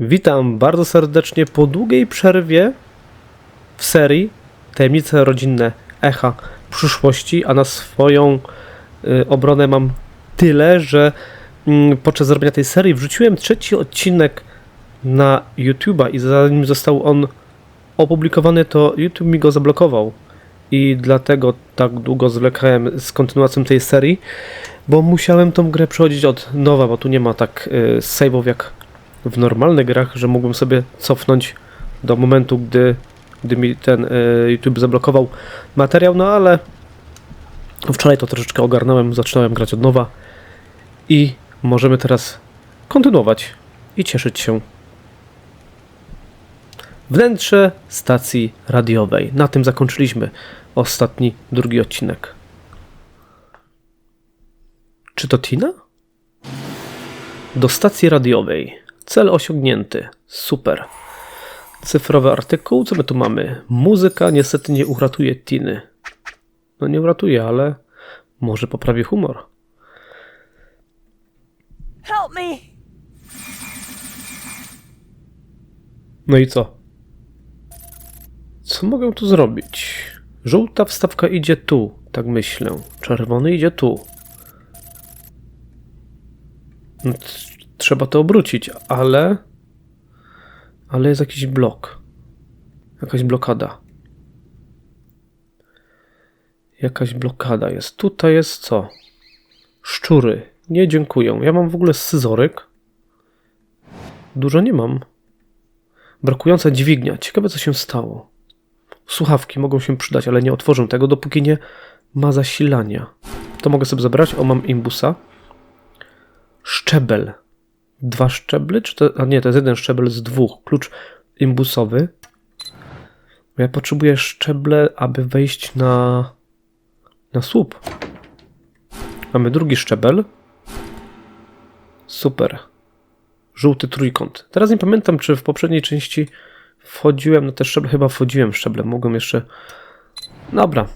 Witam bardzo serdecznie po długiej przerwie w serii Tajemnice rodzinne Echa przyszłości, a na swoją y, obronę mam tyle, że mm, podczas zrobienia tej serii wrzuciłem trzeci odcinek na YouTube'a i zanim został on opublikowany, to YouTube mi go zablokował. I dlatego tak długo zwlekałem z kontynuacją tej serii, bo musiałem tą grę przechodzić od nowa, bo tu nie ma tak y, save'ów jak w normalnych grach, że mógłbym sobie cofnąć do momentu, gdy, gdy mi ten y, YouTube zablokował materiał, no ale wczoraj to troszeczkę ogarnąłem, zaczynałem grać od nowa i możemy teraz kontynuować i cieszyć się. Wnętrze stacji radiowej. Na tym zakończyliśmy ostatni, drugi odcinek. Czy to Tina? Do stacji radiowej. Cel osiągnięty. Super. Cyfrowy artykuł. Co my tu mamy? Muzyka niestety nie uratuje Tiny. No nie uratuje, ale może poprawi humor. Help me! No i co? Co mogę tu zrobić? Żółta wstawka idzie tu, tak myślę. Czerwony idzie tu. Trzeba to obrócić, ale. Ale jest jakiś blok. Jakaś blokada. Jakaś blokada jest. Tutaj jest co? Szczury. Nie dziękuję. Ja mam w ogóle scyzoryk. Dużo nie mam. Brakująca dźwignia. Ciekawe, co się stało. Słuchawki mogą się przydać, ale nie otworzę tego, dopóki nie ma zasilania. To mogę sobie zabrać. O, mam imbusa. Szczebel. Dwa szczeble? Czy to... A nie, to jest jeden szczebel z dwóch. Klucz imbusowy. Ja potrzebuję szczeble, aby wejść na... na słup. Mamy drugi szczebel. Super żółty trójkąt. Teraz nie pamiętam, czy w poprzedniej części wchodziłem na te szczeble. Chyba wchodziłem w szczeble. Mogłem jeszcze. Dobra.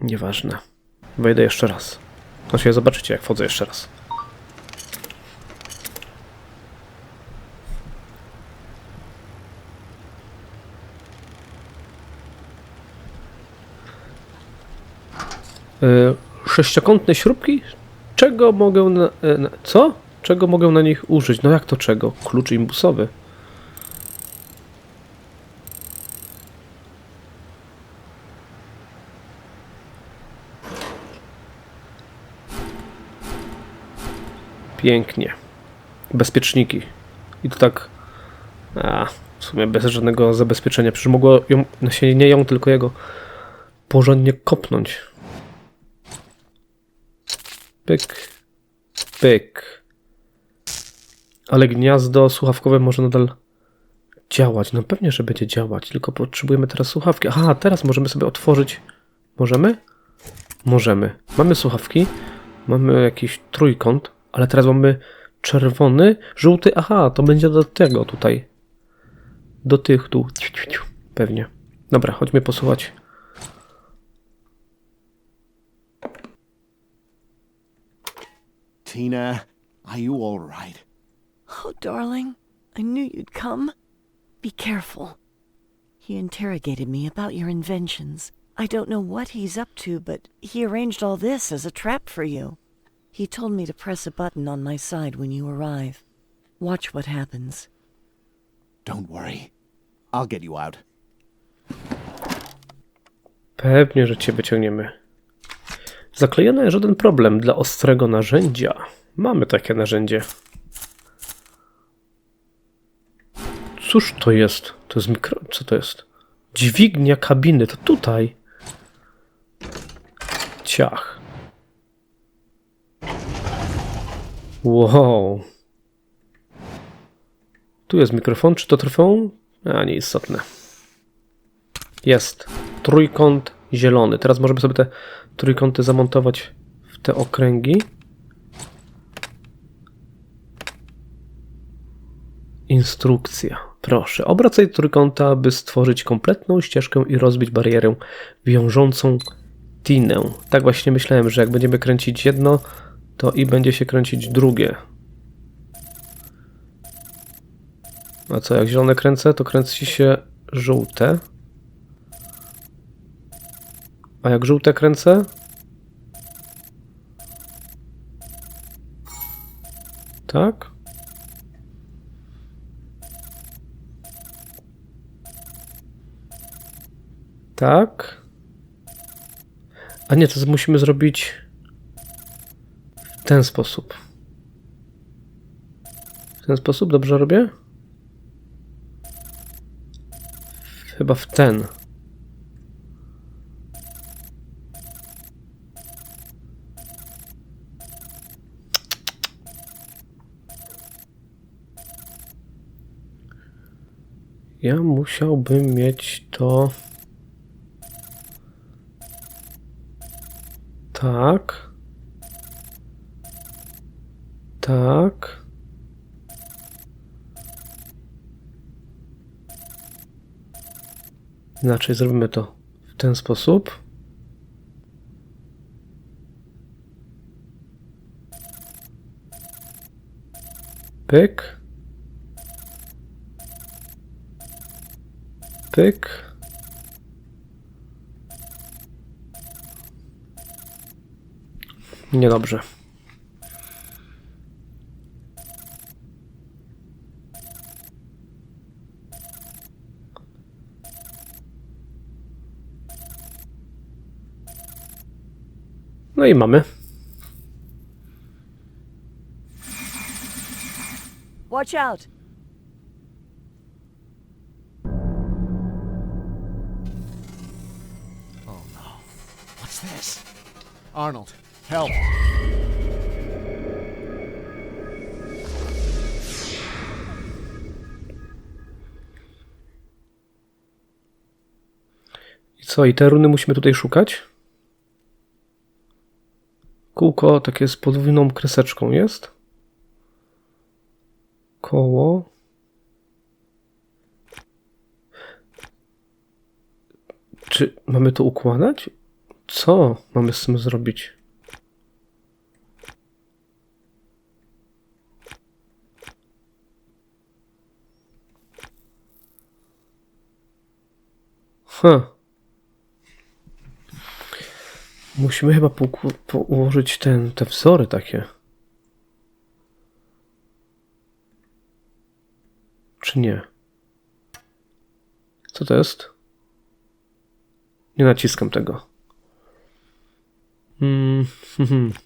Nieważne. Wejdę jeszcze raz. Znaczy, zobaczycie, jak wchodzę jeszcze raz. Sześciokątne śrubki? Czego mogę na, e, na... Co? Czego mogę na nich użyć? No jak to czego? Klucz imbusowy. Pięknie. Bezpieczniki. I to tak... A, w sumie bez żadnego zabezpieczenia. Przecież mogło ją, no się nie ją, tylko jego porządnie kopnąć. Pyk. Pyk. Ale gniazdo słuchawkowe może nadal działać. No pewnie, że będzie działać, tylko potrzebujemy teraz słuchawki. Aha, teraz możemy sobie otworzyć. Możemy? Możemy. Mamy słuchawki, mamy jakiś trójkąt, ale teraz mamy czerwony, żółty. Aha, to będzie do tego tutaj. Do tych tu. Pewnie. Dobra, chodźmy posłuchać. Tina, are you all right? Oh, darling, I knew you'd come. Be careful. He interrogated me about your inventions. I don't know what he's up to, but he arranged all this as a trap for you. He told me to press a button on my side when you arrive. Watch what happens. Don't worry. I'll get you out. Pewnie, że cię wyciągniemy. Zaklejone żaden problem dla ostrego narzędzia. Mamy takie narzędzie. Cóż to jest? To jest mikro... Co to jest? Dźwignia kabiny. To tutaj. Ciach. Wow. Tu jest mikrofon. Czy to trwą? A, nieistotne. Jest. Trójkąt zielony. Teraz możemy sobie te trójkąty zamontować w te okręgi. Instrukcja. Proszę. Obracaj trójkąta, aby stworzyć kompletną ścieżkę i rozbić barierę wiążącą tinę. Tak właśnie myślałem, że jak będziemy kręcić jedno, to i będzie się kręcić drugie. A co, jak zielone kręcę, to kręci się żółte. A jak żółte kręcę? Tak? Tak. A nie, to musimy zrobić w ten sposób. W ten sposób dobrze robię? Chyba w ten. Ja musiałbym mieć to. Tak. Tak. Inaczej zrobimy to w ten sposób. Pyk. Pyk. Niedobrze. No i mamy. Watch out! Arnold, help. I co, i te runy musimy tutaj szukać? Kółko takie z podwójną kreseczką jest. Koło. Czy mamy to układać? Co mamy z tym zrobić? Huh. Musimy chyba ułożyć ten, te wzory takie. Czy nie? Co to jest? Nie naciskam tego. Mm, mhm.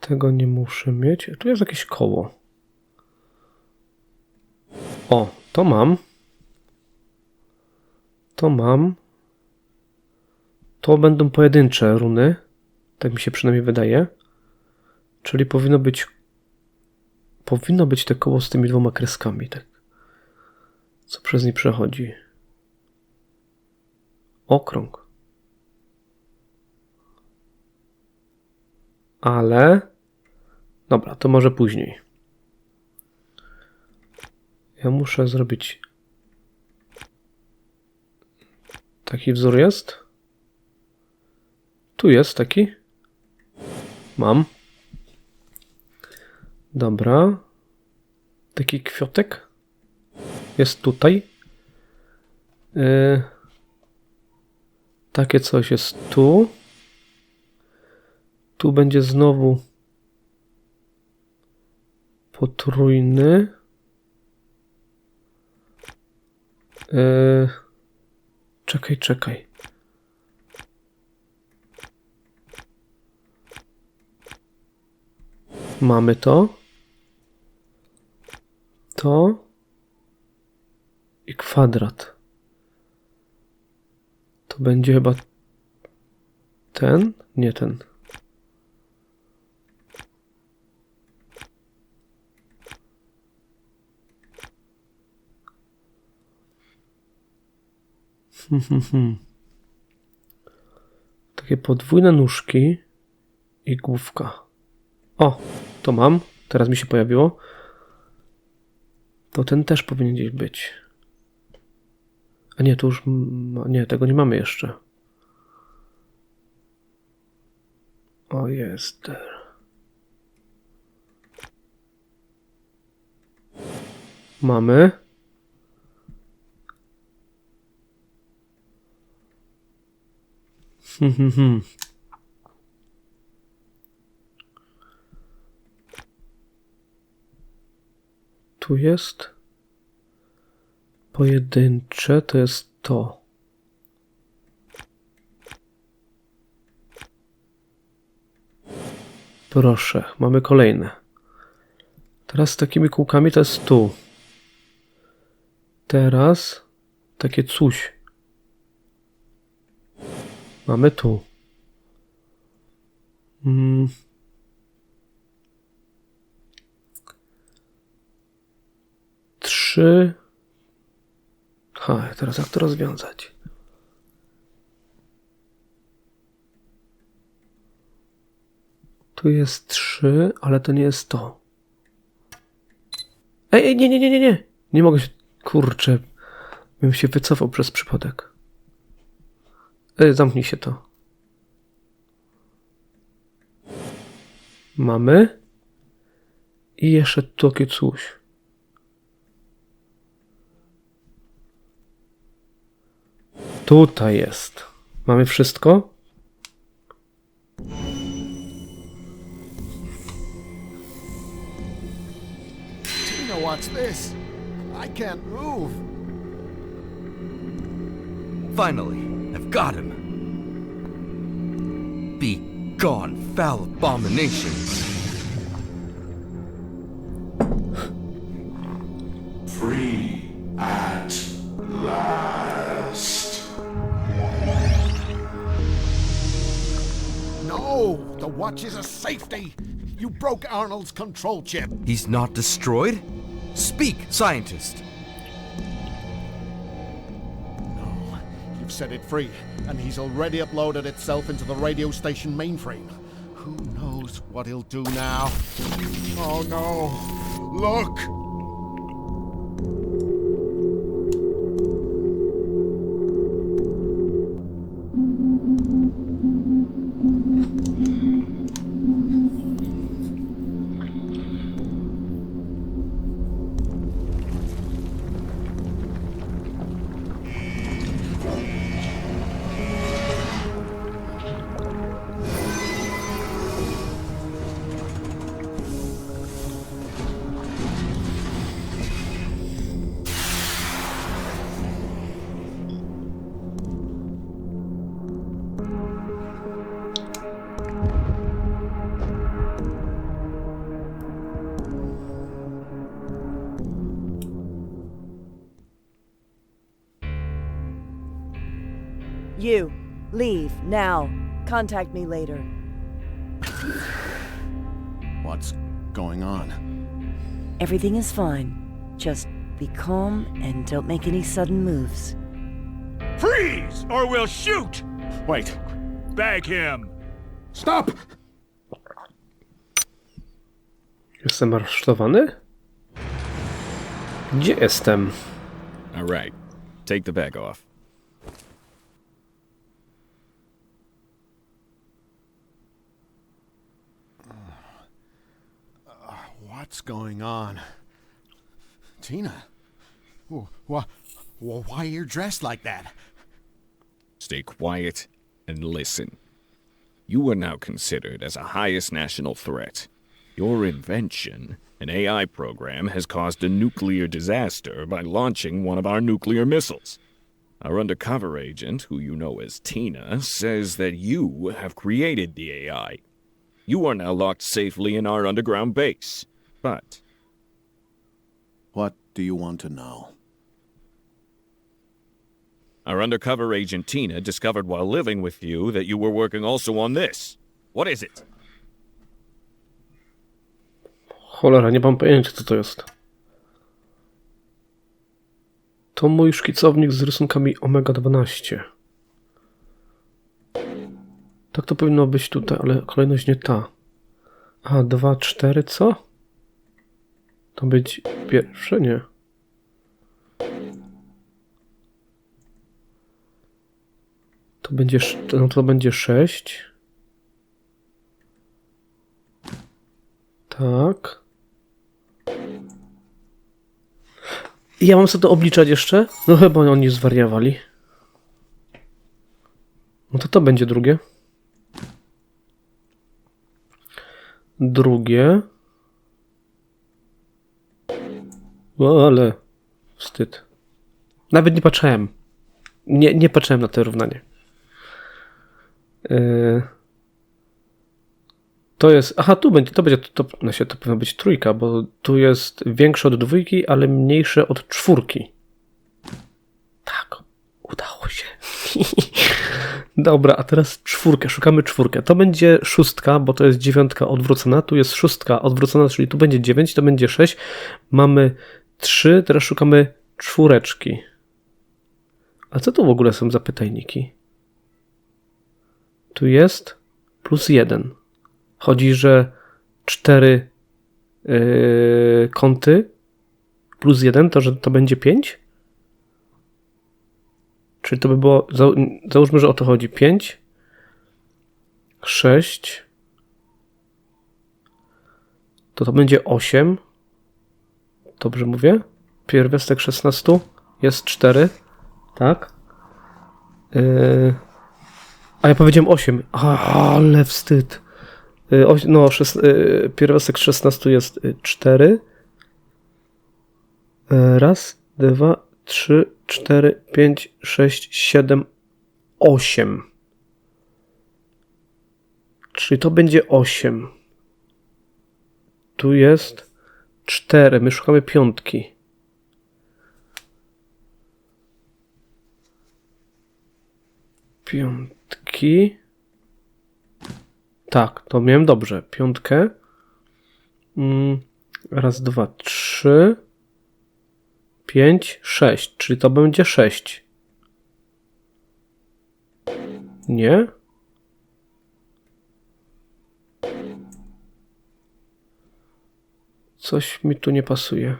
Tego nie muszę mieć. Tu jest jakieś koło. O, to mam. To mam. To będą pojedyncze runy. Tak mi się przynajmniej wydaje. Czyli powinno być. Powinno być te koło z tymi dwoma kreskami, tak. Co przez nie przechodzi. Okrąg. Ale. Dobra, to może później. Ja muszę zrobić Taki wzór jest? Tu jest taki? Mam. Dobra. Taki kwiotek? Jest tutaj. Yy. Takie coś jest tu. Tu będzie znowu potrójny. Yy. Czekaj, czekaj. Mamy to. To. I kwadrat. To będzie chyba ten? Nie ten. Takie podwójne nóżki i główka. O, to mam. Teraz mi się pojawiło. To ten też powinien gdzieś być. A nie, tu już. No nie, tego nie mamy jeszcze. O jest. Mamy. tu jest pojedyncze, to jest to. Proszę, mamy kolejne. Teraz z takimi kółkami to jest tu. Teraz takie coś. Mamy tu. Mm. Trzy. Ha, teraz jak to rozwiązać? Tu jest trzy, ale to nie jest to. Ej, ej, nie, nie, nie, nie, nie. Nie mogę się. Kurczę. Bym się wycofał przez przypadek. Ej, zamknij się to. Mamy. I jeszcze takie coś. Tutaj jest. Mamy wszystko? Tina, what's this? I can't move. Finally, I've got him. Be gone, foul abominations. Watch is a safety. You broke Arnold's control chip. He's not destroyed? Speak, scientist. No, you've set it free, and he's already uploaded itself into the radio station mainframe. Who knows what he'll do now? Oh no! Look! You, leave now. Contact me later. What's going on? Everything is fine. Just be calm and don't make any sudden moves. Freeze, or we'll shoot! Wait! Bag him! Stop! Jestem aresztowany? Gdzie jestem? All right. Take the bag off. What's going on? Tina? why, wh- wh- why you're dressed like that? Stay quiet and listen. You are now considered as a highest national threat. Your invention, an AI program, has caused a nuclear disaster by launching one of our nuclear missiles. Our undercover agent, who you know as Tina, says that you have created the AI. You are now locked safely in our underground base. But What do you want to know? Our undercover agent Tina discovered while living with you that you were working also on this. What is it? Cholera, nie mam pojęcia co to jest. To mój szkicownik z rysunkami Omega 12. Tak to powinno być tutaj, ale kolejność nie ta. A, 2, 4, co? To być pierwsze? Nie. To będzie, no to będzie 6. Tak. I ja mam sobie to obliczać jeszcze? No chyba oni zwariowali. No to to będzie drugie. Drugie. O, ale wstyd. Nawet nie patrzyłem. Nie, nie patrzyłem na to równanie. Yy. To jest. Aha, tu będzie. To będzie. To, no się, to powinna być trójka, bo tu jest większe od dwójki, ale mniejsze od czwórki. Tak, udało się. Dobra, a teraz czwórkę. Szukamy czwórkę. To będzie szóstka, bo to jest dziewiątka odwrócona. Tu jest szóstka odwrócona, czyli tu będzie dziewięć, to będzie sześć. Mamy trzy, teraz szukamy czwóreczki. A co to w ogóle są za pytajniki? Tu jest plus jeden. Chodzi, że cztery yy, kąty plus jeden, to że to będzie pięć? Czyli to by było, za- załóżmy, że o to chodzi. 5, 6, to to będzie 8. Dobrze mówię? Pierwiastek 16 jest 4, tak? Yy, a ja powiedziałem 8. Ale wstyd. Yy, oś- no, szes, yy, pierwiastek 16 jest 4. E, Raz, dwa, trzy, cztery, pięć, sześć, siedem, osiem. Czyli to będzie osiem. Tu jest cztery. My szukamy piątki. Piątki. Tak, to miałem dobrze. Piątkę. Mm, raz, dwa, trzy. 5, 6, czyli to będzie 6. Nie? Coś mi tu nie pasuje.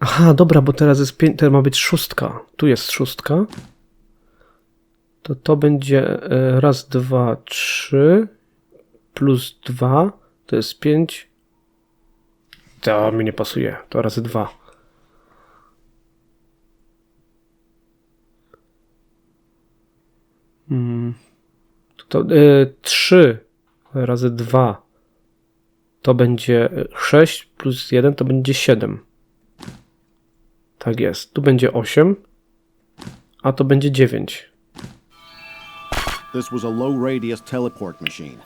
Aha, dobra, bo teraz jest pię- teraz ma być szóstka. Tu jest szóstka. To to będzie e, raz, dwa, trzy plus dwa to jest pięć. To mi nie pasuje. To razy dwa. Mm. To y, 3 razy 2 to będzie 6 plus 1 to będzie 7. Tak jest. Tu będzie 8, a to będzie 9. This was a low radius teleport machine.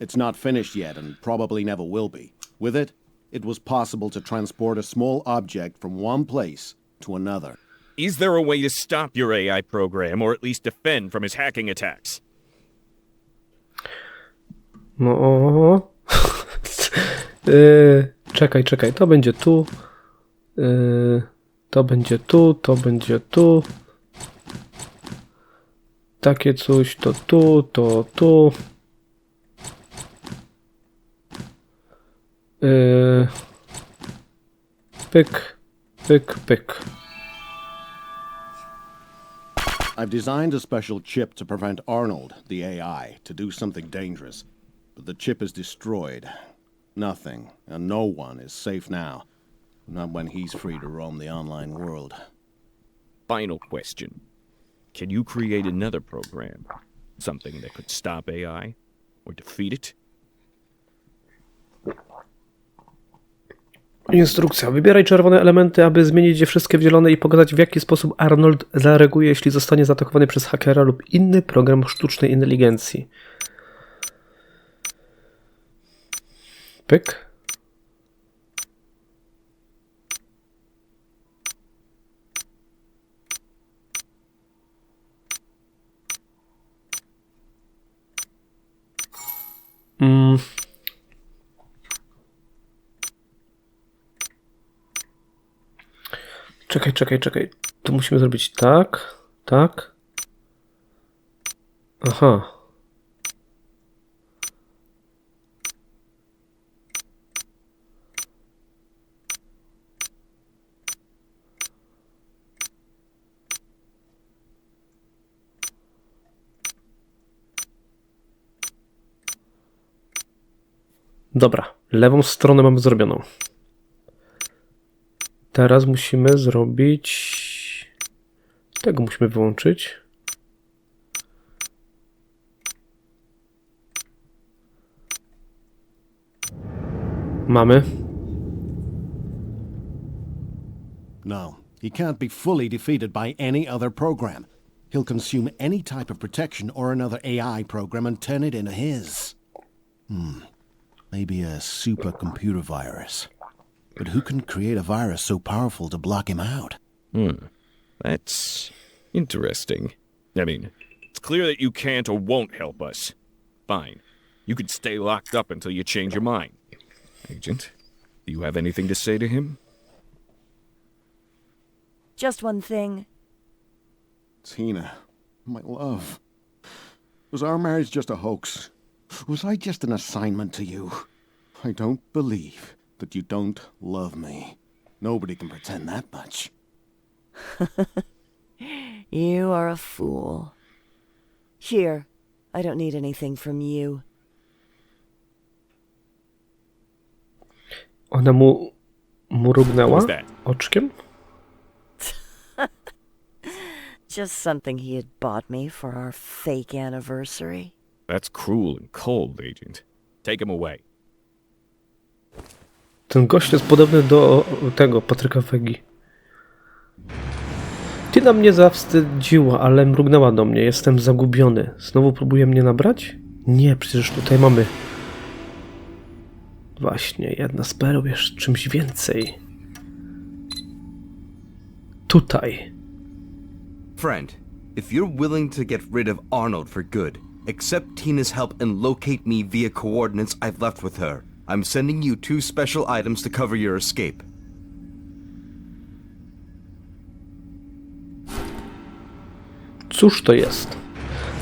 It's not finished yet and probably never will be. With it, it was possible to transport a small object from one place to another. Is there a way to stop your AI program, or at least defend from his hacking attacks? No. yy, czekaj, czekaj. To będzie tu. Yy, to będzie tu, to będzie tu. Takie coś, to tu, to tu. Yy, pyk, pyk, pyk. I've designed a special chip to prevent Arnold, the AI, to do something dangerous. But the chip is destroyed. Nothing and no one is safe now. Not when he's free to roam the online world. Final question. Can you create another program? Something that could stop AI? Or defeat it? Instrukcja. Wybieraj czerwone elementy, aby zmienić je wszystkie w zielone i pokazać w jaki sposób Arnold zareaguje, jeśli zostanie zaatakowany przez hakera lub inny program sztucznej inteligencji. Pyk. Mm. Czekaj, czekaj, czekaj. Tu musimy zrobić tak, tak. Aha. Dobra, lewą stronę mamy zrobioną. Teraz musimy zrobić... Tego musimy wyłączyć. Mamy. No, he can't be fully defeated by any other program. He'll consume any type of protection or another AI program and turn it into his. Hmm. Maybe a supercomputer virus. But who can create a virus so powerful to block him out? Hmm. That's interesting. I mean, it's clear that you can't or won't help us. Fine. You can stay locked up until you change your mind. Agent, do you have anything to say to him? Just one thing. Tina, my love. Was our marriage just a hoax? Was I just an assignment to you? I don't believe that you don't love me. Nobody can pretend that much. You are a fool. Here, I don't need anything from you. Ona mu mrugnęła What's that? oczkiem. Just something he had bought me for our fake anniversary. That's cruel and cold, Agent. Take him away. Ten gość jest podobny do tego Patryka Wegi. Tina mnie zawstydziła, ale mrugnęła do mnie. Jestem zagubiony. Znowu próbuje mnie nabrać? Nie, przecież tutaj mamy. Właśnie, jedna z pereł jest czymś więcej. Tutaj. Friend, if you're willing to get rid of Arnold for good, accept Tina's help and locate me via coordinates I've left with her. I'm sending you two special items to cover your escape. Cóż to jest?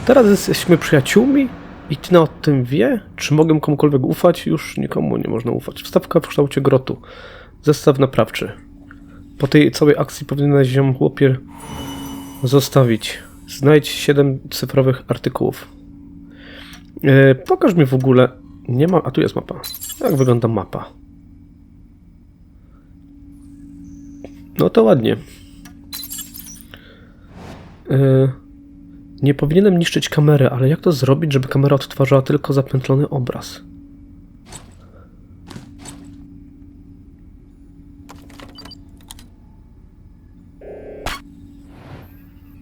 Teraz jesteśmy przyjaciółmi i Tina o tym wie? Czy mogę komukolwiek ufać? Już nikomu nie można ufać. Wstawka w kształcie grotu. Zestaw naprawczy. Po tej całej akcji powinieneś ją chłopie zostawić. Znajdź 7 cyfrowych artykułów. E, pokaż mi w ogóle. Nie ma. A tu jest mapa. Jak wygląda mapa? No to ładnie. E, nie powinienem niszczyć kamery, ale jak to zrobić, żeby kamera odtwarzała tylko zapętlony obraz?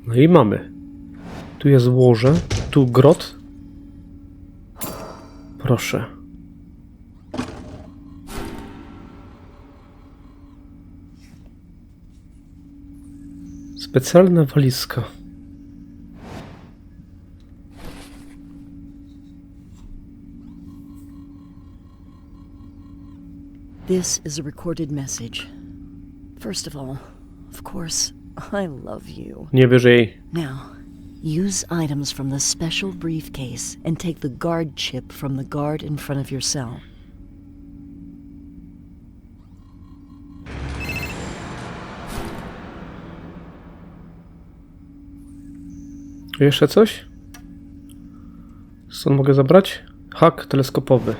No i mamy. Tu jest łoże, tu grot. Proszę. Specjalna walizka. This is a recorded message. First of all, of course, I love you. Nie wierzę jej. Now, use items from the special briefcase and take the guard chip from the guard in front of your cell. Jeszcze coś? Stąd mogę zabrać? Hak teleskopowy.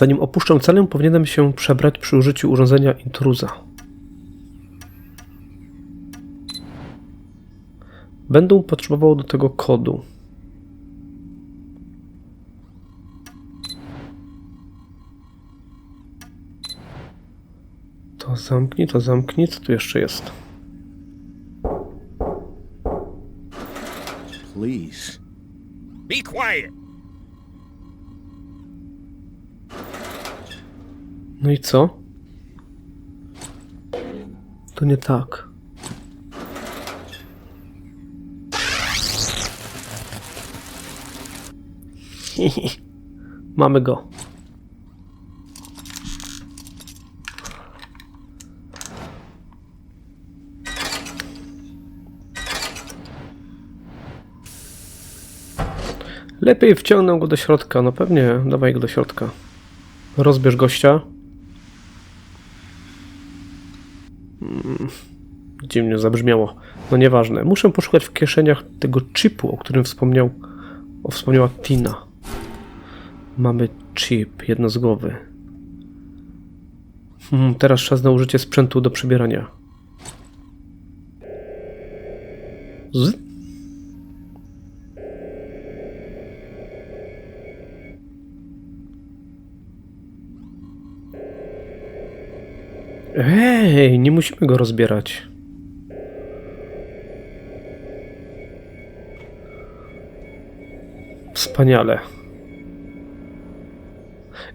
Zanim opuszczę celę, powinienem się przebrać przy użyciu urządzenia intruza. Będę potrzebował do tego kodu. To zamknij, to zamknij. Co tu jeszcze jest? Please. Be quiet! No i co? To nie tak. Mamy go. Lepiej wciągnę go do środka. No pewnie, dawaj go do środka. Rozbierz gościa. Mm, Dziwnie zabrzmiało. No nieważne. Muszę poszukać w kieszeniach tego chipu, o którym wspomniał, o, wspomniała Tina. Mamy chip, jedno z głowy. Hmm, teraz czas na użycie sprzętu do przebierania. Z? Ej, nie musimy go rozbierać. Wspaniale.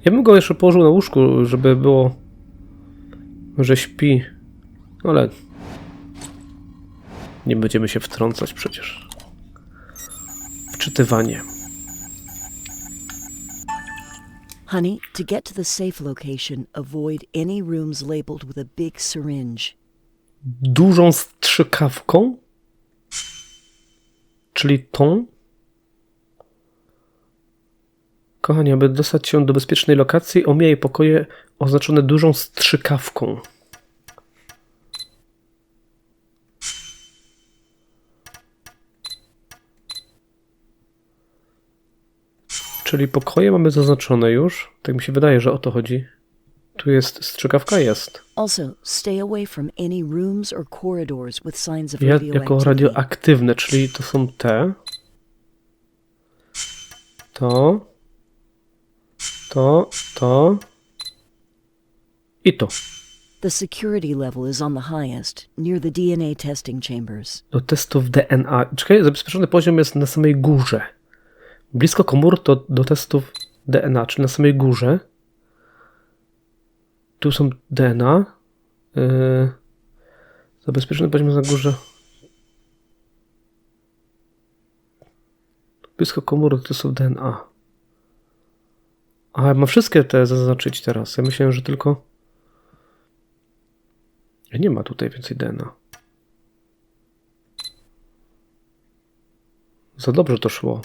Ja bym go jeszcze położył na łóżku, żeby było, że śpi, ale nie będziemy się wtrącać przecież. Wczytywanie. Honey, to get to the safe location, avoid any rooms labeled with a big syringe. Dużą strzykawką, czyli tą. Kochani, aby dostać się do bezpiecznej lokacji, omijaj pokoje oznaczone dużą strzykawką. Czyli pokoje mamy zaznaczone już. Tak mi się wydaje, że o to chodzi. Tu jest strzykawka? Jest. Also, stay away from any rooms or corridors with signs of Ja, jako radioaktywne, czyli to są te. To. To, to. I to. The security level is on the highest, near the DNA testing chambers. Do testów DNA. Czekaj, zabezpieczony poziom jest na samej górze. Blisko komór to do testów DNA, czyli na samej górze. Tu są DNA. Yy, zabezpieczony poziom na górze. Blisko komór to są DNA. A, mam wszystkie te zaznaczyć teraz. Ja myślałem, że tylko... Nie ma tutaj więcej DNA. Za dobrze to szło.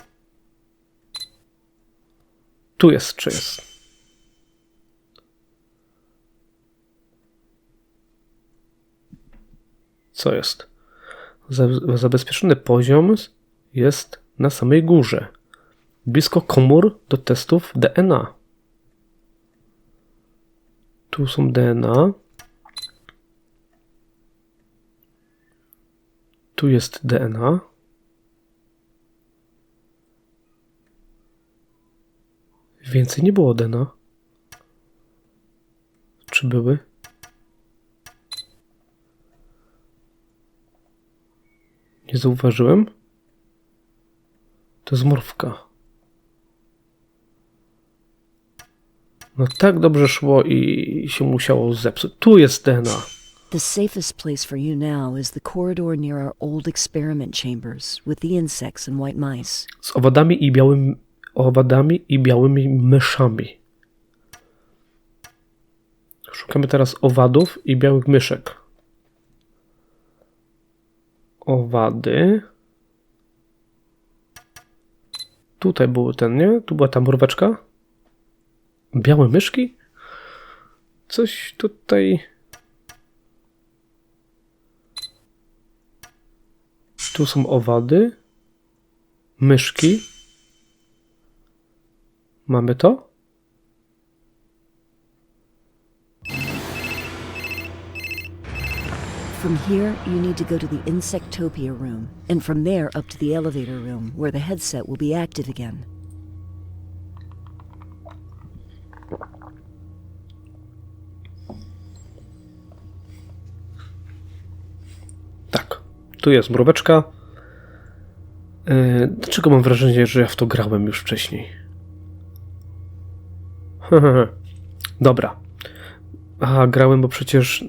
Tu jest, czy jest? Co jest? Za- Zabezpieczony poziom jest na samej górze. Blisko komór do testów DNA. Tu są DNA. Tu jest DNA. Więcej nie było DNA. Czy były? Nie zauważyłem. To jest. No tak dobrze szło i się musiało zepsuć. Tu jest DNA. The safest place for you now is the corridor near our old experiment chambers with the insects and white mice. Z owadami i białymi, owadami i białymi myszami. Szukamy teraz owadów i białych myszek. Owady. Tutaj był ten, nie? Tu była ta mróweczka. Białe myszki? Coś tutaj... Tu są owady. Myszki. Mamy to? From here, you need to go to the Insectopia room, and from there up to the elevator room, where the headset will be active again. Tak. Tu jest mróweczka. Yy, dlaczego mam wrażenie, że ja w to grałem już wcześniej? Dobra. Aha, grałem, bo przecież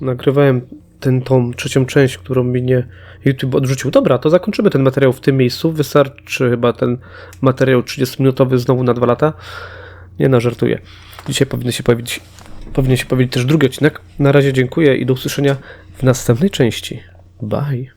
nagrywałem ten, tą trzecią część, którą mi nie YouTube odrzucił. Dobra, to zakończymy ten materiał w tym miejscu. Wystarczy chyba ten materiał 30-minutowy znowu na dwa lata. Nie no, żartuję. Dzisiaj powinien się pojawić, powinien się pojawić też drugi odcinek. Na razie dziękuję i do usłyszenia w następnej części. Bye.